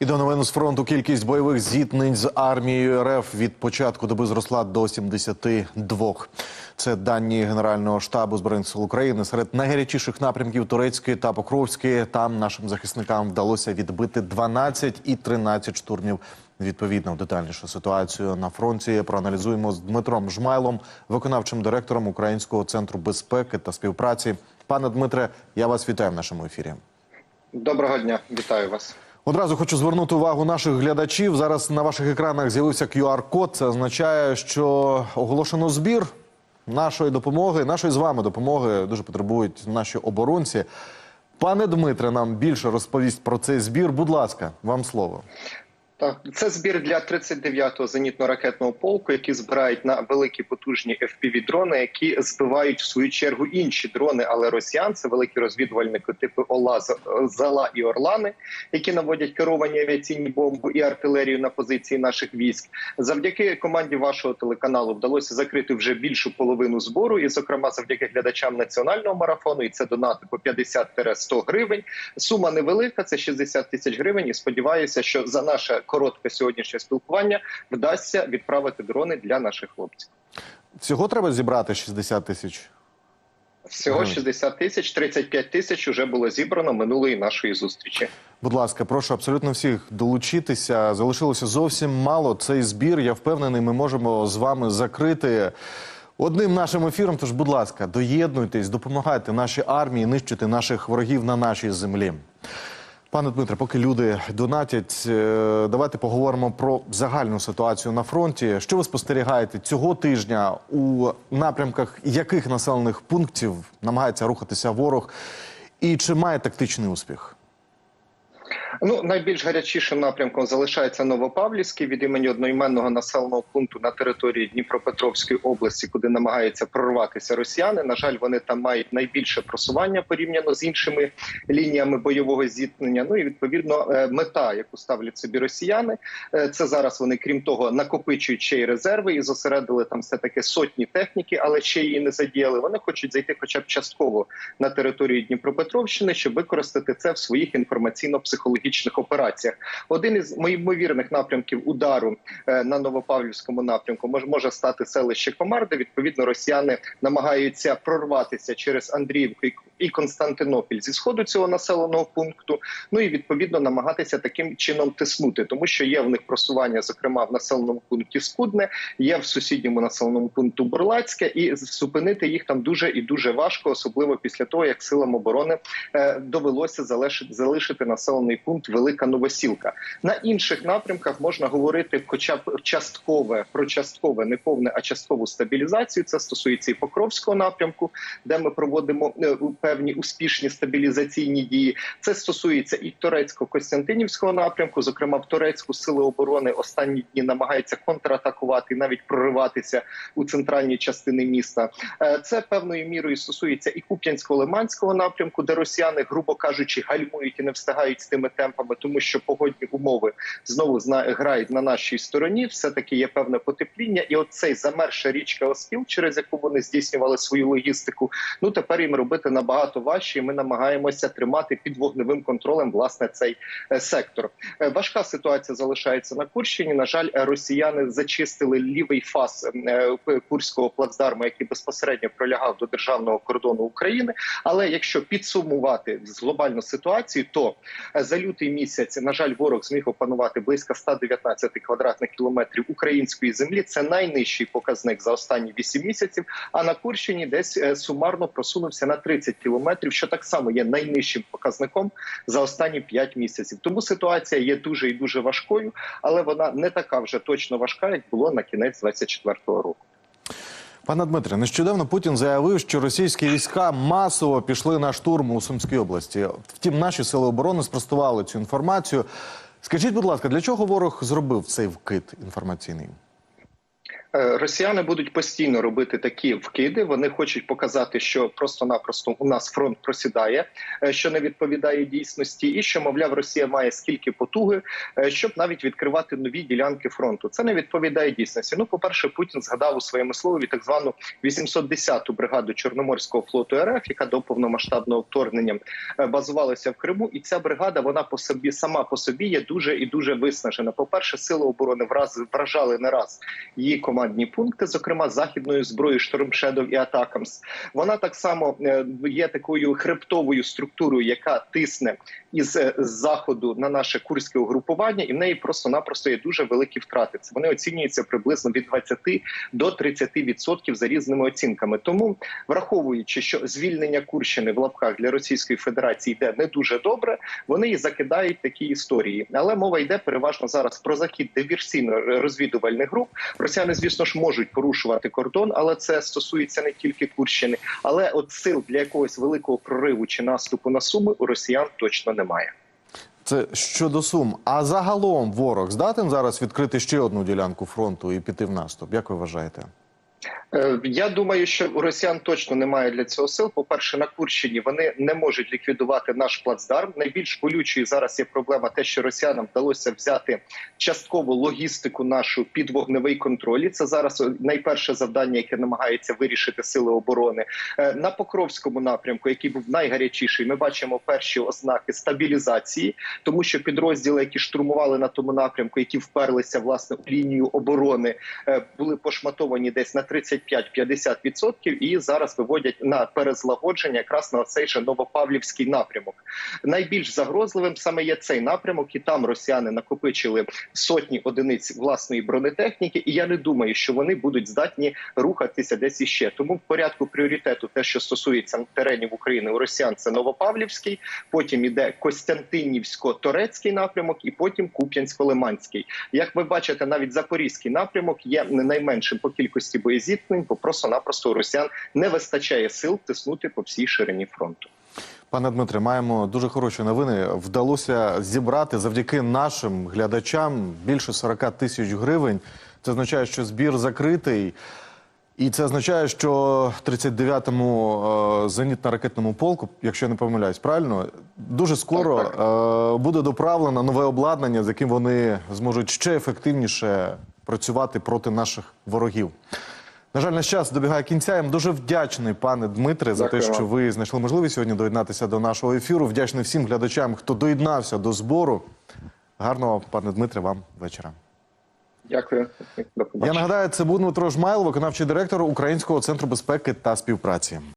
І до новин з фронту кількість бойових зіткнень з армією РФ від початку доби зросла до 72. Це дані Генерального штабу збройних сил України. Серед найгарячіших напрямків Турецької та Покровської там нашим захисникам вдалося відбити 12 і 13 штурмів. Відповідно, детальнішу ситуацію на фронті проаналізуємо з Дмитром Жмайлом, виконавчим директором Українського центру безпеки та співпраці. Пане Дмитре, я вас вітаю в нашому ефірі. Доброго дня, вітаю вас. Одразу хочу звернути увагу наших глядачів. Зараз на ваших екранах з'явився QR-код. Це означає, що оголошено збір нашої допомоги, нашої з вами допомоги дуже потребують наші оборонці. Пане Дмитре, нам більше розповість про цей збір. Будь ласка, вам слово. Так, це збір для 39-го зенітно-ракетного полку, які збирають на великі потужні fpv дрони, які збивають в свою чергу інші дрони, але росіян це великі розвідувальники типу Ола Зала і Орлани, які наводять керовані авіаційні бомби і артилерію на позиції наших військ. Завдяки команді вашого телеканалу вдалося закрити вже більшу половину збору, і, зокрема, завдяки глядачам національного марафону, і це донати по 50-100 гривень. Сума невелика, це 60 тисяч гривень. І сподіваюся, що за наше коротке сьогоднішнє спілкування вдасться відправити дрони для наших хлопців. Всього треба зібрати 60 тисяч. Всього Гривень. 60 тисяч, 35 тисяч вже було зібрано минулої нашої зустрічі. Будь ласка, прошу абсолютно всіх долучитися. Залишилося зовсім мало. Цей збір. Я впевнений, ми можемо з вами закрити одним нашим ефіром. Тож, будь ласка, доєднуйтесь, допомагайте нашій армії нищити наших ворогів на нашій землі. Пане Дмитре, поки люди донатять, е, давайте поговоримо про загальну ситуацію на фронті. Що ви спостерігаєте цього тижня у напрямках яких населених пунктів намагається рухатися ворог, і чи має тактичний успіх? Ну найбільш гарячішим напрямком залишається Новопавлівський від імені одноіменного населеного пункту на території Дніпропетровської області, куди намагаються прорватися росіяни. На жаль, вони там мають найбільше просування порівняно з іншими лініями бойового зіткнення. Ну і відповідно е, мета, яку ставлять собі росіяни, е, це зараз вони, крім того, накопичують ще й резерви і зосередили там все таки сотні техніки, але ще її не задіяли. Вони хочуть зайти, хоча б частково на територію Дніпропетровщини, щоб використати це в своїх інформаційно-психологічних операціях. Один із ймовірних напрямків удару е, на Новопавлівському напрямку може, стати селище Комар, де відповідно росіяни намагаються прорватися через Андріївку і- Константинополь зі сходу цього населеного пункту. Ну і відповідно намагатися таким чином тиснути, тому що є в них просування, зокрема в населеному пункті Скудне, є в сусідньому населеному пункту Бурлацьке, і зупинити їх там дуже і дуже важко, особливо після того, як силам оборони е, довелося залишити населений пункт Велика Новосілка. На інших напрямках можна говорити, хоча б часткове про часткове, не повне, а часткову стабілізацію. Це стосується і Покровського напрямку, де ми проводимо е, певні успішні стабілізаційні дії. Це стосується і турецько-костянтинівського напрямку. Зокрема, в Турецьку сили оборони останні дні намагаються контратакувати, навіть прориватися у центральні частини міста. Е, Це певною мірою стосується і Куп'янсько-Лиманського напрямку, де росіяни, грубо кажучи, гальмують і не встигають з тими темпами, тому що погодні умови знову грають на нашій стороні. Все таки є певне потепління, і оцей замерша річка Оскіл, через яку вони здійснювали свою логістику. Ну тепер їм робити набагато важче. і Ми намагаємося тримати під вогневим контролем власне цей е, сектор. Е, Важка ситуація залишається на Курщині. На жаль, е, росіяни зачистили лівий фас Курського плацдарму, який безпосередньо пролягав до державного кордону України. Але якщо підсумувати глобальну ситуацію, то за лютий місяць, на жаль, ворог зміг опанувати близько 119 квадратних кілометрів української землі. Це найнижчий показник за останні 8 місяців. А на Курщині десь е, сумарно просунувся на 30 кілометрів, що так само є найнижчим показником за останні 5 місяців. Тому ситуація є дуже і дуже важкою, але вона не така вже точно важка, як було на кінець 24-го року. Пане Дмитре, нещодавно Путін заявив, що російські війська масово пішли на штурм у Сумській області. Втім, наші сили оборони спростували цю інформацію. Скажіть, будь ласка, для чого ворог зробив цей вкид інформаційний? Е, Росіяни будуть постійно робити такі вкиди. Вони хочуть показати, що просто-напросто у нас фронт просідає, е, що не відповідає дійсності, і що мовляв, Росія має скільки потуги, е, щоб навіть відкривати нові ділянки фронту. Це не відповідає дійсності. Ну, по перше, Путін згадав у своєму слові так звану 810-ту бригаду Чорноморського флоту РФ, яка до повномасштабного вторгнення базувалася в Криму. І ця бригада вона по собі сама по собі є дуже і дуже виснажена. По перше, сили оборони враз вражали не раз її командні пункти, зокрема західною зброєю Штормшедов і Атакамс. Вона так само е, є такою хребтовою структурою, яка тисне із е, заходу на наше курське угрупування, і в неї просто-напросто є дуже великі втрати. Це вони оцінюються приблизно від 20 до 30% за різними оцінками. Тому, враховуючи, що звільнення Курщини в лапках для Російської Федерації йде не дуже добре, вони і закидають такі історії. Але мова йде переважно зараз про захід диверсійно-розвідувальних груп. Росіяни, звісно ж, можуть порушувати кордон, але це стосується не тільки Курщини. Але от сил для якогось великого прориву чи наступу на суми у росіян точно немає. Це щодо сум. А загалом ворог здатен зараз відкрити ще одну ділянку фронту і піти в наступ. Як ви вважаєте? Е, Я думаю, що у росіян точно немає для цього сил. По перше, на Курщині вони не можуть ліквідувати наш плацдарм. Найбільш болючою зараз є проблема, те, що росіянам вдалося взяти частково логістику нашу під вогневий контроль. І Це зараз найперше завдання, яке намагаються вирішити сили оборони Е, на Покровському напрямку, який був найгарячіший. Ми бачимо перші ознаки стабілізації, тому що підрозділи, які штурмували на тому напрямку, які вперлися власне у лінію оборони, е, були пошматовані десь на 35-50% і зараз виводять на перезлагодження якраз на цей же Новопавлівський напрямок. Найбільш загрозливим саме є цей напрямок, і там росіяни накопичили сотні одиниць власної бронетехніки. І я не думаю, що вони будуть здатні рухатися десь іще. Тому в порядку пріоритету, те, що стосується теренів України у Росіян, це Новопавлівський, потім іде Костянтинівсько-Торецький напрямок, і потім Куп'янсько-Лиманський. Як ви бачите, навіть Запорізький напрямок є не найменшим по кількості боєзіткнень, бо просто-напросто у росіян не вистачає сил тиснути по всій ширині фронту. Пане Дмитре, маємо дуже хороші новини. Вдалося зібрати завдяки нашим глядачам більше 40 тисяч гривень. Це означає, що збір закритий. І це означає, що 39-му е, зенітно-ракетному полку, якщо я не помиляюсь, правильно, дуже скоро Так, Е, буде доправлено нове обладнання, з яким вони зможуть ще ефективніше працювати проти наших ворогів. На жаль, наш час добігає кінця. Я вам дуже вдячний, пане Дмитре, за те, що ви знайшли можливість сьогодні доєднатися до нашого ефіру. Вдячний всім глядачам, хто доєднався до збору. Гарного, пане Дмитре, вам вечора. Дякую. Я нагадаю, це був Дмитро Жмайло, виконавчий директор Українського центру безпеки та співпраці.